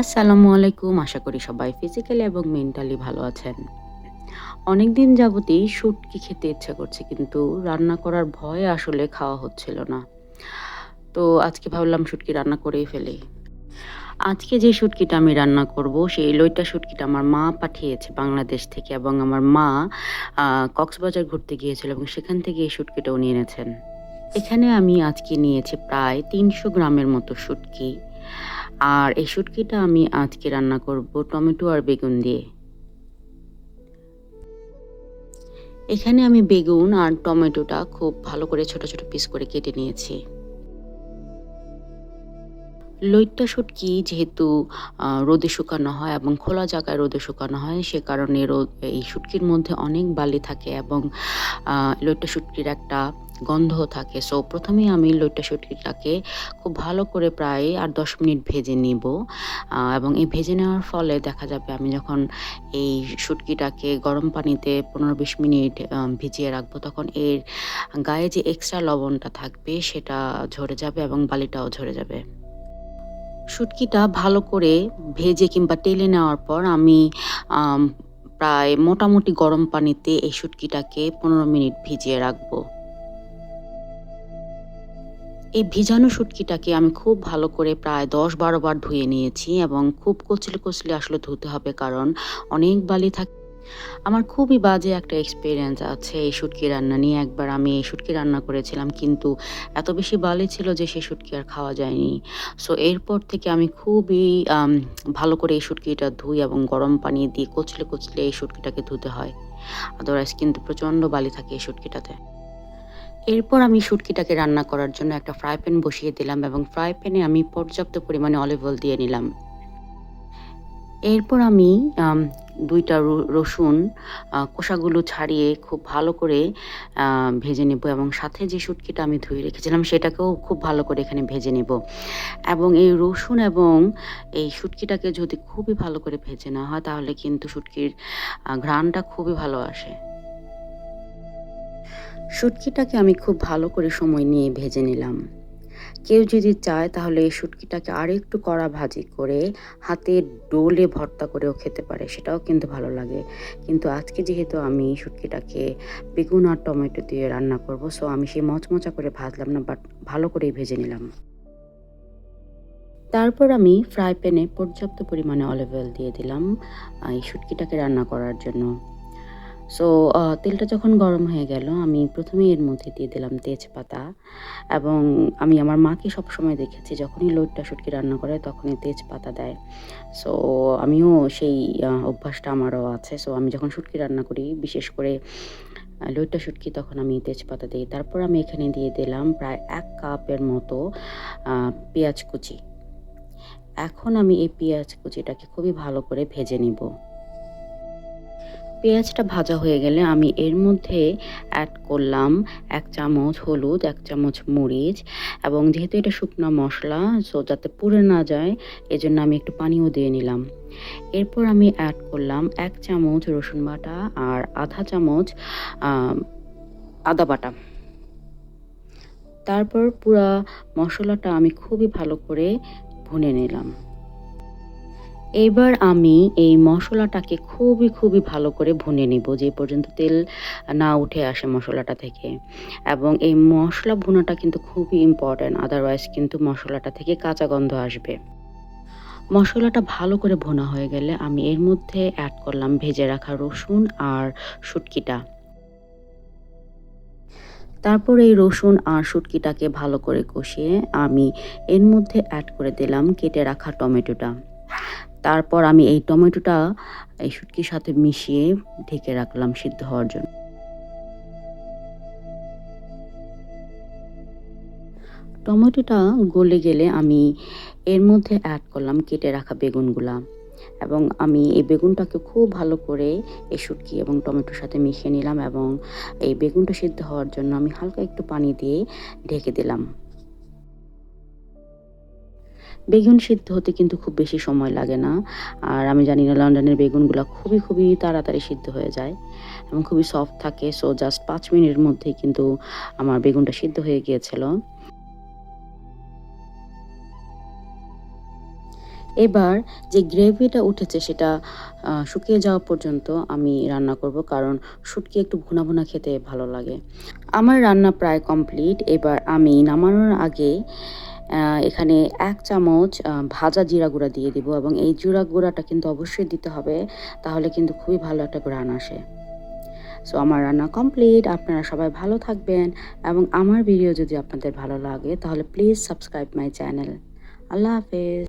আসসালামু আলাইকুম। আশা করি সবাই ফিজিক্যালি এবং মেন্টালি ভালো আছেন। অনেক দিন যাবতই শুটকি খেতে ইচ্ছা করছে, কিন্তু রান্না করার ভয়ে আসলে খাওয়া হচ্ছিল না। তো আজকে ভাবলাম শুটকি রান্না করেই ফেলি। আজকে যে শুটকিটা আমি রান্না করব, সেই লইটা শুটকিটা আমার মা পাঠিয়েছে বাংলাদেশ থেকে এবং আমার মা কক্সবাজার ঘুরতে গিয়েছিল এবং সেখান থেকে এই শুটকিটা উনি এনেছেন। এখানে আমি আজকে নিয়েছি প্রায় তিনশো গ্রামের মতো শুটকি। আর এই শুটকিটা আমি আজকে রান্না করব টমেটো আর বেগুন দিয়ে। এখানে আমি বেগুন আর টমেটোটা খুব ভালো করে ছোট ছোট পিস করে কেটে নিয়েছি। লইট্টা শুটকি যেহেতু রোদে শুকানো হয় এবং খোলা জায়গায় রোদে শুকানো হয়, সে কারণে রোদ এই শুটকির মধ্যে অনেক বালি থাকে এবং লইট্টা শুটকির একটা গন্ধ থাকে। সো প্রথমেই আমি লইট্টা শুটকিটাকে খুব ভালো করে প্রায় আর দশ মিনিট ভেজে নিব। এবং এই ভেজে নেওয়ার ফলে দেখা যাবে আমি যখন এই শুটকিটাকে গরম পানিতে পনেরো বিশ মিনিট ভিজিয়ে রাখব, তখন এর গায়ে যে এক্সট্রা লবণটা থাকবে, সেটা ঝরে যাবে এবং বালিটাও ঝরে যাবে। শুটকিটা ভালো করে ভেজে কিংবা টেলে নেওয়ার পর আমি প্রায় মোটামুটি গরম পানিতে এই শুটকিটাকে পনেরো মিনিট ভিজিয়ে রাখব। এই ভিজানো শুটকিটাকে আমি খুব ভালো করে প্রায় দশ বারো বার ধুয়ে নিয়েছি এবং খুব কচলে কচলে আসলে ধুতে হবে কারণ অনেক বালি থাকে। আমার খুবই বাজে একটা এক্সপিরিয়েন্স আছে এই শুটকি রান্না নিয়ে। একবার আমি এই শুটকি রান্না করেছিলাম, কিন্তু এত বেশি বালি ছিল যে সেই শুটকি আর খাওয়া যায়নি। সো এরপর থেকে আমি খুবই ভালো করে এই শুটকিটা ধুই এবং গরম পানি দিয়ে কচলে কচলে এই শুটকিটাকে ধুতে হয়। আদারওয়াইজ কিন্তু প্রচণ্ড বালি থাকে এই শুটকিটাতে। এরপর আমি শুটকিটাকে রান্না করার জন্য একটা ফ্রাই প্যান বসিয়ে দিলাম এবং ফ্রাই প্যানে আমি পর্যাপ্ত পরিমাণে অলিভ অয়েল দিয়ে নিলাম। এরপর আমি দুইটা রসুন কোষাগুলো ছাড়িয়ে খুব ভালো করে ভেজে নেব এবং সাথে যে শুটকিটা আমি ধুয়ে রেখেছিলাম সেটাকেও খুব ভালো করে এখানে ভেজে নেব। এবং এই রসুন এবং এই শুটকিটাকে যদি খুবই ভালো করে ভেজে নেওয়া হয়, তাহলে কিন্তু শুটকির ঘ্রাণটা খুবই ভালো আসে। শুটকিটাকে আমি খুব ভালো করে সময় নিয়ে ভেজে নিলাম। কেউ যদি চায় তাহলে এই শুটকিটাকে আরও একটু কড়া ভাজি করে হাতে ডোলে ভর্তা করেও খেতে পারে, সেটাও কিন্তু ভালো লাগে। কিন্তু আজকে যেহেতু আমি শুটকিটাকে বেগুন আর টমেটো দিয়ে রান্না করব সো আমি সেই মচমচা করে ভাজলাম না বাট ভালো করেই ভেজে নিলাম। তারপর আমি ফ্রাই প্যানে পর্যাপ্ত পরিমাণে অলিভ অয়েল দিয়ে দিলাম এই শুটকিটাকে রান্না করার জন্য। সো তেলটা যখন গরম হয়ে গেল আমি প্রথমেই এর মধ্যে দিয়ে দিলাম তেজপাতা এবং আমি আমার মাকে সবসময় দেখেছি যখনই লোটটা শুটকি রান্না করে তখনই তেজপাতা দেয়। সো আমিও সেই অভ্যাসটা আমারও আছে। সো আমি যখন শুটকি রান্না করি বিশেষ করে আহ, লইট্টা শুটকি তখন আমি তেজপাতা দিই। তারপর আমি এখানে দিয়ে দিলাম প্রায় এক কাপের মতো পেঁয়াজ কুচি। এখন আমি এই পেঁয়াজ কুচিটাকে খুবই ভালো করে ভেজে নিব। পেঁয়াজটা ভাজা হয়ে গেলে আমি এর মধ্যে অ্যাড করলাম এক চামচ হলুদ, এক চামচ মরিচ এবং যেহেতু এটা শুকনো মশলা সো যাতে পুড়ে না যায়, এজন্য আমি একটু পানিও দিয়ে নিলাম। এরপর আমি অ্যাড করলাম এক চামচ রসুন বাটা আর আধা চামচ আদা বাটা। তারপর পুরা মশলাটা আমি খুবই ভালো করে ভুনে নিলাম। এবার আমি এই মশলাটাকে খুবই খুবই ভালো করে ভুনে নিব, যে পর্যন্ত তেল না উঠে আসে মশলাটা থেকে। এবং এই মশলা ভুনাটা কিন্তু খুবই ইম্পর্ট্যান্ট আদারওয়াইজ কিন্তু মশলাটা থেকে কাঁচা গন্ধ আসবে। মশলাটা ভালো করে ভুনা হয়ে গেলে আমি এর মধ্যে অ্যাড করলাম ভেজে রাখা রসুন আর শুটকিটা। তারপর এই রসুন আর শুটকিটাকে ভালো করে কষিয়ে আমি এর মধ্যে অ্যাড করে দিলাম কেটে রাখা টমেটোটা। তারপর আমি এই টমেটোটা এই শুটকির সাথে মিশিয়ে ঢেকে রাখলাম সিদ্ধ হওয়ার জন্য। টমেটোটা গলে গেলে আমি এর মধ্যে অ্যাড করলাম কেটে রাখা বেগুনগুলা এবং আমি এই বেগুনটাকে খুব ভালো করে এই শুটকি এবং টমেটোর সাথে মিশিয়ে নিলাম এবং এই বেগুনটা সিদ্ধ হওয়ার জন্য আমি হালকা একটু পানি দিয়ে ঢেকে দিলাম। বেগুন সিদ্ধ হতে কিন্তু খুব বেশি সময় লাগে না। আর আমি জানি না, লন্ডনের বেগুনগুলো খুবই খুবই তাড়াতাড়ি সিদ্ধ হয়ে যায় এবং খুবই সফট থাকে। সো জাস্ট পাঁচ মিনিটের মধ্যেই কিন্তু আমার বেগুনটা সিদ্ধ হয়ে গিয়েছিল। এবার যে গ্রেভিটা উঠেছে সেটা শুকিয়ে যাওয়া পর্যন্ত আমি রান্না করব কারণ শুটকি একটু ভুনা ভুনা খেতে ভালো লাগে। আমার রান্না প্রায় কমপ্লিট এবার আমি নামানোর আগে এখানে এক চামচ ভাজা জিরা গুঁড়া দিয়ে দিব এবং এই জিরা গুঁড়াটা কিন্তু অবশ্যই দিতে হবে, তাহলে কিন্তু খুবই ভালো একটা গ্রান আসে। সো আমার রান্না কমপ্লিট আপনারা সবাই ভালো থাকবেন এবং আমার ভিডিও যদি আপনাদের ভালো লাগে, তাহলে please subscribe my channel Allah হাফেজ।